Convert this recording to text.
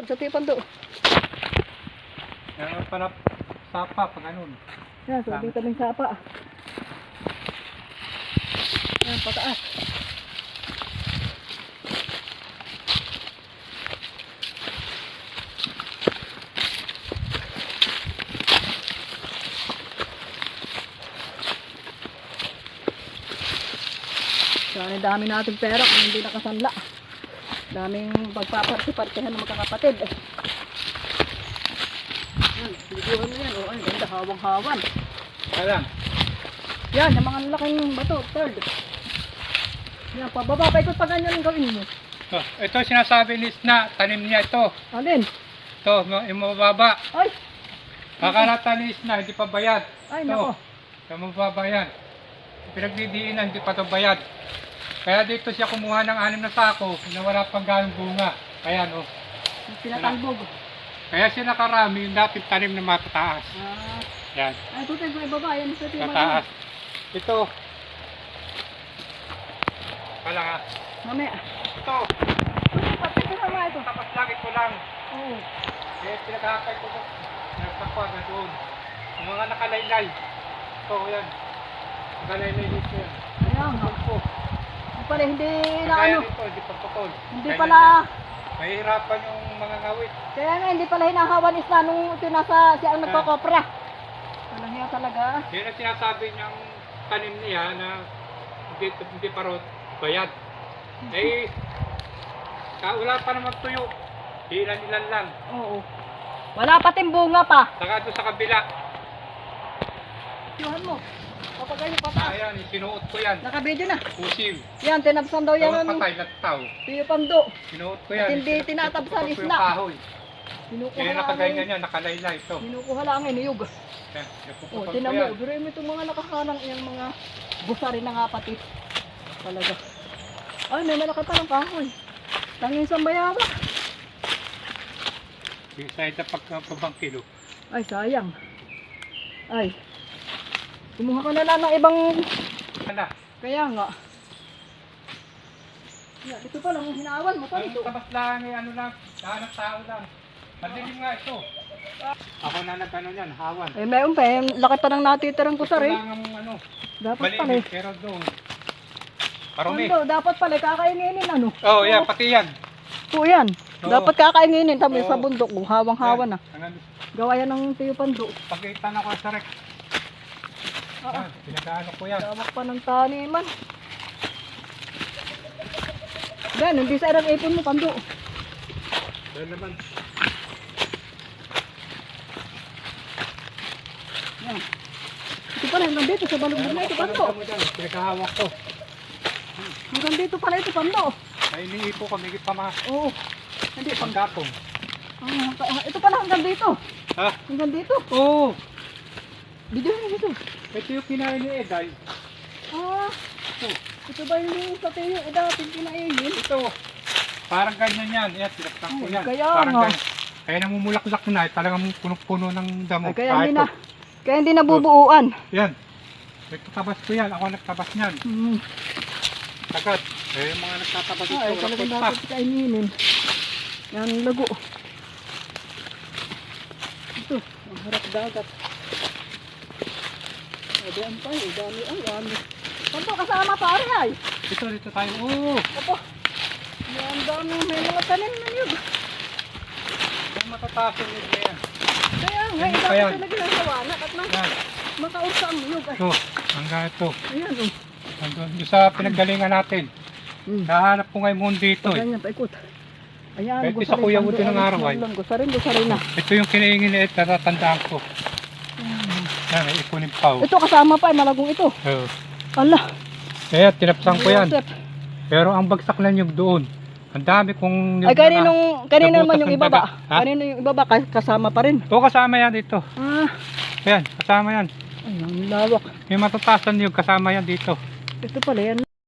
Doon sa tipan do. Meron pala sapa pag ganun. Yan, sa ating tabing sapa. Yan, pataas. Dami nating pera kung hindi nakasanla. Daming pagpaparti-partihan ng magkakapatid. Yan, liguan na yan. Oh, ay, ganda, hawang-hawan. Lang. Yan, yung mga laking bato, third. Yan, pababa, paikot pa ganyan ang gawin mo. Oh, ito sinasabi ni Sna, tanim niya ito. Alin? Ito, ma- yung mababa. Ay, Kakarata ni Sna, hindi pa bayad. ay, Ito, nako. Ito mababa yan. Pinagdidiinan, hindi pa ito bayad. Kaya dito siya kumuha ng anim na sako na wala pang ganong bunga. Ayan, oh. Pinatalbog. Kaya siya nakarami yung dating tanim na matataas. Ah, Yan, ay, tutoy ko ibaba. Yan, ito yung tataas. Ito. Wala nga. Mamaya. Ito. Pati ko naman ito. Tapos lagi ko lang. Oo. Eh, pinaghakay ko doon. Nagtakwa na doon. Yung mga nakalaylay. Ito, yan. Nakalaylay dito yan. Ayan, nga. Pala, hindi na Kaya ano. dito, hindi pagpapol. Hindi Kaya pala, yan. Mahihirapan yung mga ngawit. kaya nga, hindi pala hinahawan isla nung ito nasa siya ang nagkokopra. Walang hiya talaga. Yun ang sinasabi niyang tanim niya na hindi, hindi pa rin bayad. Eh, ka, wala pa naman tuyo. Ilan-ilan lang. Oo. Wala pa bunga pa. Saka doon sa kabila. Tiyuhan mo. Kapag kayo pataas. Ayan, sinuot ko yan. Nakabidyo na. Pusim. Yan, tinabsan daw yan. Yan Ano, patay, lataw. Tiyo pando. Sinuot ko yan. At hindi tinatabsan, Sinuot ko isla. yung kahoy. Kinukuha lang nakaganyan ang yan, nakalaylay ito. Kinukuha lang ang iniyog. Yan, O, napupukol ko tinan mo. Pero mo itong mga nakakanang yung mga busa rin ng pati. Talaga. Ay, may malaki pa ng kahoy. Tangin sa bayaba. Yung side na pagkabang kilo. Ay, sayang. Ay. Kumuha ka na lang ng ibang... Ano? Kaya nga. Yan, ito pa lang ang hinawan mo pa Ang ito. tabas lang, eh, ano lang, ng tao lang. Madilim nga ito. Ako na nag-ano yan, hawan. Eh, meron pa. Eh, laki pa ng natitirang Ito kusar eh. lang ang ano, Dapat pala eh. malinis, pero doon. Parumi. Ano, dapat pala eh, kakainginin ano. Oh, yeah, pati yan. Po yan. Oo. Dapat kakainginin. Tama Oo. sa bundok. Oh, hawang-hawan na. Yan, ang ano, Gawa yan ng tiyo pando. Pagkitan ako sa rek. Ah, Yan, pinagaano ko yan. Tawag pa ng taniman. Ben, hindi sa irang ipon mo, pando. Doon naman. Yan. Ito pala, hanggang dito sa balong na ito, pando. pinagahawak ko. Hanggang dito pala ito, pando. Ay, iniipo may pa mga Oo. Hindi, pang... pagkapong. Ah, hanggang- ito pala hanggang dito. Ha? Hanggang dito. Oo. Video na dito. Ito yung kinain ni Eday. Ah, Ito. ito ba yung sa tiyo? Eh, dati kinainin. Ito. Parang ganyan yan. Yan, tinaktak ko yan. kaya Parang nga. ganyan. Kaya namumulaklak na eh. Talagang puno-puno ng damo. Ay, kaya Ah, hindi na, kaya hindi nabubuuan. Yan. Nagtatabas ko yan. Ako nagtabas niyan. Hmm. Agad. Eh, yung mga nagtatabas ito. Ay, talagang pa. dapat kainin. Yan, lago. Ito, ang harap dagat. Ay, ang tayo, dami, ay, dami. Kanto, kasama pare ay. Ito, dito tayo. Oo. Opo. Yan, dami, may mga tanim na yun. Ang matataas yung nila yan. Kaya nga, Ano ito pa yan? talaga ng sawanat at ma Yan. makaursa ang. Ay, Ito. Hanggang ito. ayan, oh. Hanggang doon sa pinaggalingan natin. Hmm. Nahanap ko ngayon muna dito eh. Ganyan, paikot. Ayan, gusto isa kuya rin, mo pando, din ng araw, ay. Gusto rin, gusto rin na. Ito yung kinaingin ni Ed. Natatandaan ko. Yan, ay ipunin pa. oh. Ito kasama pa, malagong ito. Oo. Ala. Kaya tinapsan ko yan. Pero ang bagsak lang yung doon. Ang dami kong... Ay, kaninong, kanino naman yung ng ibaba? Ha? Kanino yung ibaba? Kas- Kasama pa rin. Oo, kasama yan dito. Ah, Yan, kasama yan. ay, ang lawak. Yung matatasan yung kasama yan dito. Ito pala yan.